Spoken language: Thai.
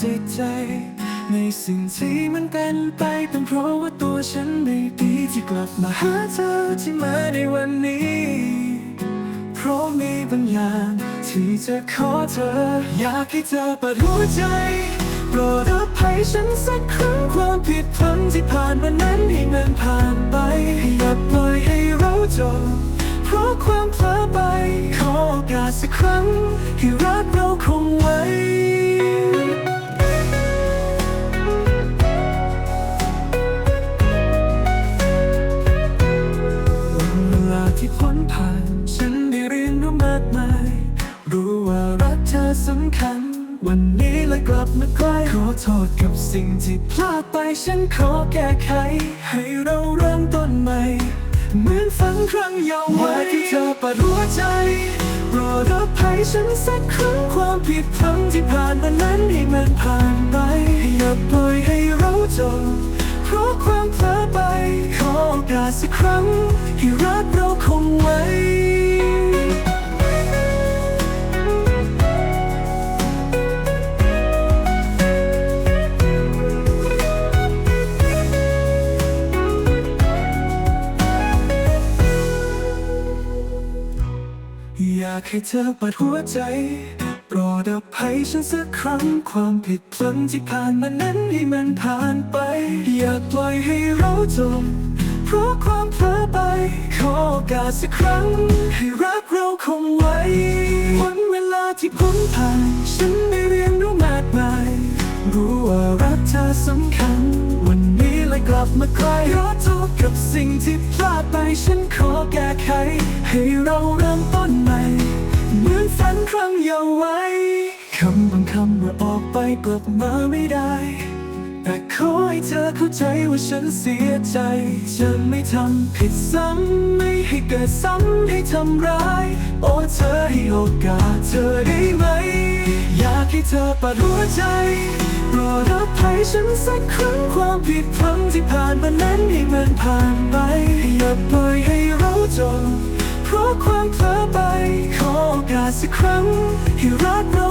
จิตใจ ในสิ่งที่มันเป็นไปเป็นเพราะว่าตัวฉันไม่ดีที่กลับมาหาเธอที่มาในวันนี้ เพราะมีบางอย่างที่จะขอเธอ อยากให้เธอเปิดหัวใจโปรดอภัยฉันสักครั้งความผิดพลั้งที่ผ่านมานั้นให้มันผ่านไปอย่าปล่อยให้เราจมเพราะความเผลอไป สักครั้งให้รักเราคงไว้ วันเวลาที่พ้นผ่าน ฉันได้เรียนรู้มากมาย รู้ว่ารักเธอสำคัญ วันนี้เลยกลับมาใกล้ขอโทษกับสิ่งที่พลาดไปฉันขอแก้ไข ให้เราเริ่มต้นใหม่เหมือนฝันครั้งยาว์วัยที่เธอปิดหัวใจ โปรดอภัยฉันสักครั้งความผิดพลั้งที่ผ่านมานั้นให้มันผ่านไป อย่าปล่อยให้เราจมเพราะความเผลอไป ขอโอกาสสักครั้ง อยากให้เธอเปิดหัวใจ โปรดอภัยฉันสักครั้งความผิดพลั้งที่ผ่านมานั้นให้มันผ่านไป อย่าปล่อยให้เราจม เพราะความเผลอไป ขอโอกาสสักครั้ง ให้รักเราคงไว้วันเวลาที่พ้นผ่าน ฉันได้เรียนรู้มากมาย รู้ว่ารักเธอสำคัญ ลับมาใกล้รอโทษกับสิ่งที่พลาดไปฉันขอแก้ไข ให้เราเริ่มต้นใหม่ เหมือนฝันครั้งเยาว์ไว้ คำบางคำว่าออกไปกลับมาไม่ได้ แต่ขอให้เธอเข้าใจว่าฉันเสียใจ จะไม่ทำผิดซ้ำไม่ให้เกิดซ้ำให้ทำร้าย โอ้เธอให้โอกาสเธอได้ไหม อยากให้เธอปิดหัวใจโปรดอภัยฉันสักครั้งความผิดพลั้งที่ผ่านมานั้นให้มันผ่านไป อย่าปล่อยให้เราจมเพราะความเผลอไป ขอโอกาสสักครั้งให้รักเรา